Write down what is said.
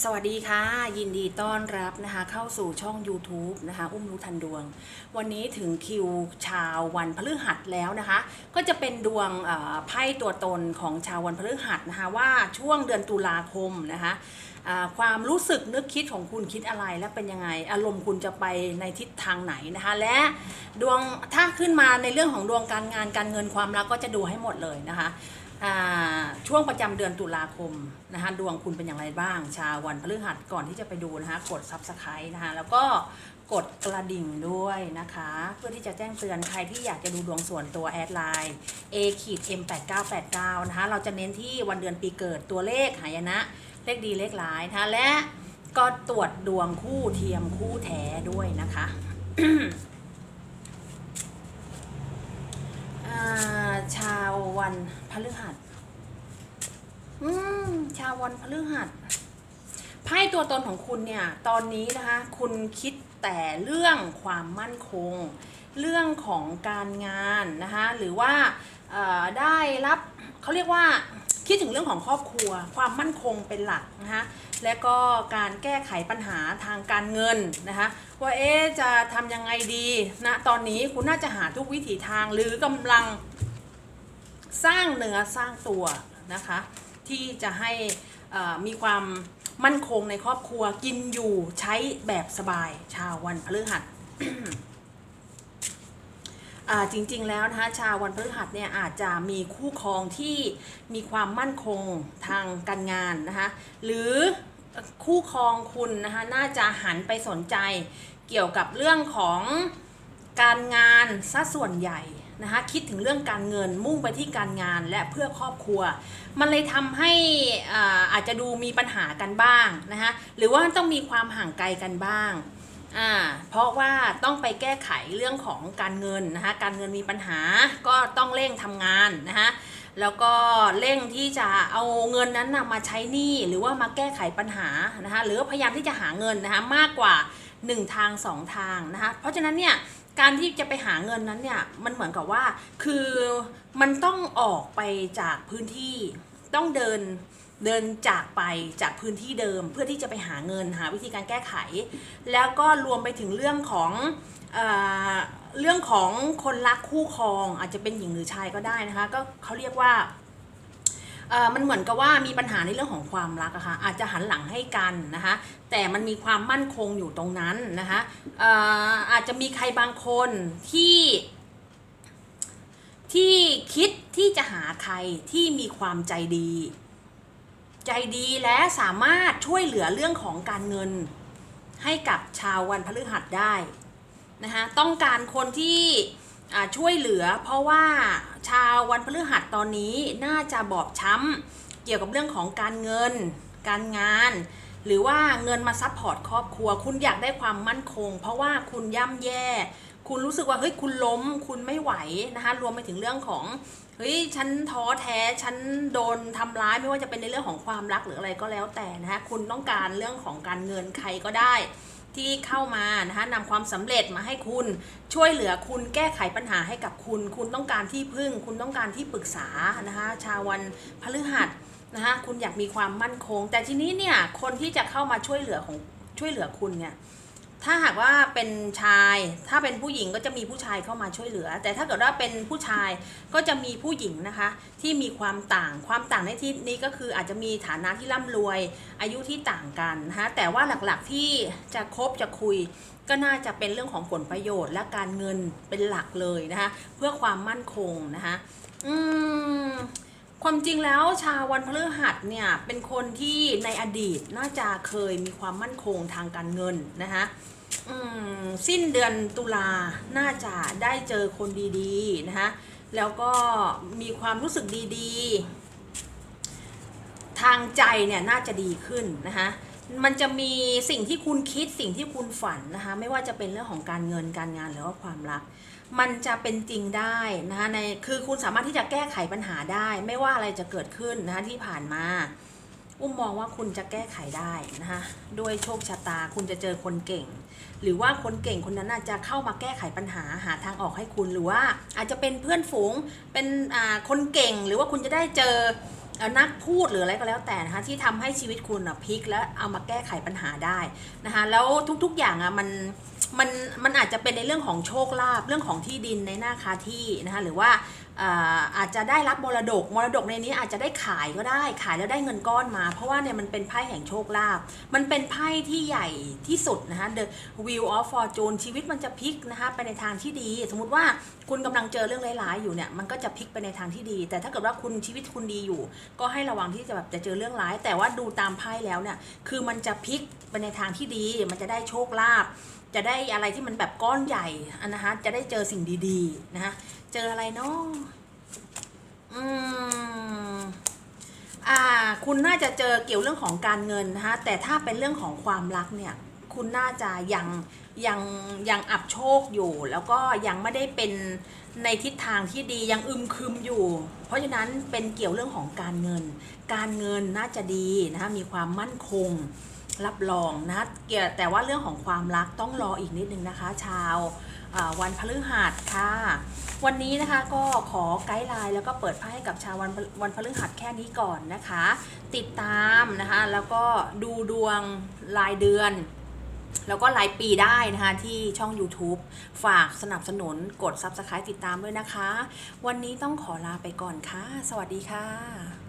สวัสดีค่ะ ยินดีต้อนรับนะคะเข้าสู่ช่อง YouTube นะคะอุ้มรู้ทันดวง วันนี้ถึงคิวชาววันพฤหัสแล้วนะคะ ก็จะเป็นดวงไพ่ตัวตนของชาววันพฤหัสนะคะว่าช่วงเดือนตุลาคมนะคะความรู้สึกนึกคิดของคุณคิดอะไรและเป็นยังไง อารมณ์คุณจะไปในทิศทางไหนนะคะและดวงถ้าขึ้นมาในเรื่องของดวงการงานการเงินความรักก็จะดูให้หมดเลยนะคะ ช่วงประจำเดือนตุลาคมนะคะดวงคุณเป็นอย่างไรบ้าง ชาววันพฤหัสก่อนที่จะไปดูนะคะกด subscribe นะคะแล้วก็กดกระดิ่งด้วยนะคะ เพื่อที่จะแจ้งเตือนใครที่อยากจะดูดวงส่วนตัวแอดไลน์ a ขีด m 8 9 8 9นะคะเราจะเน้นที่วันเดือนปีเกิดตัวเลขหายนะ เลขดีเลขร้ายนะคะและก็ตรวจดวงคู่เทียมคู่แท้ด้วยนะคะ อ่าชา ววันพฤหัส อืม ชาววันพฤหัส ไพ่ตัวตนของคุณเนี่ย ตอนนี้นะคะ คุณคิดแต่เรื่องความมั่นคง เรื่องของการงานนะคะ หรือว่าเอ่อได้รับเขาเรียกว่าคิดถึงเรื่องของครอบครัว ความมั่นคงเป็นหลักนะคะและก็การแก้ไขปัญหาทางการเงินนะคะว่าเอ๊ะจะทำยังไงดีนะตอนนี้คุณน่าจะหาทุกวิถีทางหรือกำลัง สร้างเนื้อสร้างตัวนะคะ ที่จะให้มีความมั่นคงในครอบครัวกินอยู่ใช้แบบสบายชาววันพฤหัสจริงๆแล้วนะคะชาววันพฤหัสเนี่ยอาจจะมีคู่ครองที่มีความมั่นคงทางการงานนะคะหรือคู่ครองคุณนะคะน่าจะหันไปสนใจเกี่ยวกับเรื่องของการงานซะส่วนใหญ่ นะคะคิดถึงเรื่องการเงินมุ่งไปที่การงานและเพื่อครอบครัว มันเลยทำให้อ่าอาจจะดูมีปัญหากันบ้างนะคะหรือว่าต้องมีความห่างไกลกันบ้างอ่าเพราะว่าต้องไปแก้ไขเรื่องของการเงินนะคะการเงินมีปัญหาก็ต้องเร่งทำงานนะคะแล้วก็เร่งที่จะเอาเงินนั้นนะมาใช้หนี้หรือว่ามาแก้ไขปัญหานะคะหรือพยายามที่จะหาเงินนะคะมากกว่า 1 ทาง 2 ทางนะคะเพราะฉะนั้นเนี่ย การที่จะไปหาเงินนั้นเนี่ยมันเหมือนกับว่าคือมันต้องออกไปจากพื้นที่ต้องเดินเดินจากไปจากพื้นที่เดิม เพื่อที่จะไปหาเงินหาวิธีการแก้ไข แล้วก็รวมไปถึงเรื่องของเอเรื่องของคนรักคู่ครองอาจจะเป็นหญิงหรือชายก็ได้นะคะก็เขาเรียกว่า มันเหมือนกับว่ามีปัญหาในเรื่องของความรักอะคะ่ะอาจจะหันหลังให้กันนะคะแต่มันมีความมั่นคงอยู่ตรงนั้นนะคะอออาจจะมีใครบางคนที่ที่คิดที่จะหาใครที่มีความใจดี ใจดีและสามารถช่วยเหลือเรื่องของการเงิน ให้กับชาววันพฤหัสได้นะคะต้องการคนที่ ช่วยเหลือ เพราะว่าชาววันพฤหัสตอนนี้น่าจะบอบช้ำเกี่ยวกับเรื่องของการเงิน การงาน หรือว่าเงินมาซัพพอร์ตครอบครัว คุณอยากได้ความมั่นคง เพราะว่าคุณย่ำแย่ คุณรู้สึกว่าเฮ้ยคุณล้ม คุณไม่ไหวนะคะรวมไปถึงเรื่องของเฮ้ยฉันท้อแท้ฉันโดนทำร้ายไม่ว่าจะเป็นในเรื่องของความรักหรืออะไรก็แล้วแต่นะคะคุณต้องการเรื่องของการเงินใครก็ได้ ที่เข้ามานะคะนำความสำเร็จมาให้คุณช่วยเหลือคุณแก้ไขปัญหาให้กับคุณ คุณต้องการที่พึ่ง คุณต้องการที่ปรึกษานะคะชาววันพฤหัสนะคะคุณอยากมีความมั่นคง แต่ทีนี้เนี่ยคนที่จะเข้ามาช่วยเหลือของช่วยเหลือคุณเนี่ย ถ้าหากว่าเป็นชาย ถ้าเป็นผู้หญิงก็จะมีผู้ชายเข้ามาช่วยเหลือ แต่ถ้าเกิดว่าเป็นผู้ชายก็จะมีผู้หญิงนะคะ ที่มีความต่าง ความต่างในที่นี้ก็คืออาจจะมีฐานะที่ร่ำรวย อายุที่ต่างกันนะคะแต่ว่าหลักๆที่จะคบจะคุย ก็น่าจะเป็นเรื่องของผลประโยชน์ และการเงินเป็นหลักเลยนะคะ เพื่อความมั่นคงนะคะ อืม ความจริงแล้วชาววันพฤหัสเนี่ยเป็นคนที่ในอดีตน่าจะเคยมีความมั่นคงทางการเงินนะคะสิ้นเดือนตุลาน่าจะได้เจอคนดีๆนะคะแล้วก็มีความรู้สึกดีๆ ทางใจเนี่ยน่าจะดีขึ้นนะคะมันจะมีสิ่งที่คุณคิดสิ่งที่คุณฝันนะคะไม่ว่าจะเป็นเรื่องของการเงินการงานหรือว่าความรัก มันจะเป็นจริงได้นะคะในคือคุณสามารถที่จะแก้ไขปัญหาได้ ไม่ว่าอะไรจะเกิดขึ้นนะคะที่ผ่านมา อุ้มมองว่าคุณจะแก้ไขได้นะคะด้วยโชคชะตาคุณจะเจอคนเก่ง หรือว่าคนเก่งคนนั้นน่ะจะเข้ามาแก้ไขปัญหาหาทางออกให้คุณหรือว่าอาจจะเป็นเพื่อนฝูงเป็นอ่าคนเก่งหรือว่าคุณจะได้เจอ นักพูดหรืออะไรก็แล้วแต่นะคะที่ทำให้ชีวิตคุณอะพลิกและเอามาแก้ไขปัญหาได้นะคะแล้วทุกๆอย่างอะมันมันมันอาจจะเป็นในเรื่องของโชคลาภเรื่องของที่ดินในหน้าคาที่นะคะหรือว่าอาจจะได้รับมรดกมรดกในนี้อาจจะได้ขายก็ได้ขายแล้วได้เงินก้อนมา เพราะว่าเนี่ยมันเป็นไพ่แห่งโชคลาภมันเป็นไพ่ที่ใหญ่ที่สุดนะคะ The Wheel of Fortune ชีวิตมันจะพลิกนะคะไปในทางที่ดี สมมติว่าคุณกำลังเจอเรื่องร้ายๆอยู่เนี่ยมันก็จะพลิกไปในทางที่ดี แต่ถ้าเกิดว่าคุณชีวิตคุณดีอยู่ ก็ให้ระวังที่จะแบบจะเจอเรื่องร้าย แต่ว่าดูตามไพ่แล้วเนี่ยคือมันจะพลิกไปในทางที่ดี มันจะได้โชคลาภ จะได้อะไรที่มันแบบก้อนใหญ่อะนะคะจะได้เจอสิ่งดีๆนะคะเจออะไรเนาะอืมอ่า คุณน่าจะเจอเกี่ยวเรื่องของการเงินนะคะแต่ถ้าเป็นเรื่องของความรักเนี่ยคุณน่าจะยังยังยังอับโชคอยู่ แล้วก็ยังไม่ได้เป็นในทิศทางที่ดียังอึมครึมอยู่ เพราะฉะนั้นเป็นเกี่ยวเรื่องของการเงิน การเงินน่าจะดีนะคะมีความมั่นคง รับรองนะเกี่ยวแต่ว่าเรื่องของความรักต้องรออีกนิดนึงนะคะ ชาวอ่าวันพฤหัสค่ะ วันนี้นะคะก็ขอไกด์ไลน์แล้วก็เปิดไพ่ให้กับชาววันวันพฤหัสแค่นี้ก่อนนะคะ ติดตามนะคะแล้วก็ดูดวงรายเดือน แล้วก็รายปีได้นะคะที่ช่อง YouTube ฝากสนับสนุนกด Subscribe ติดตามด้วยนะคะ วันนี้ต้องขอลาไปก่อนค่ะ สวัสดีค่ะ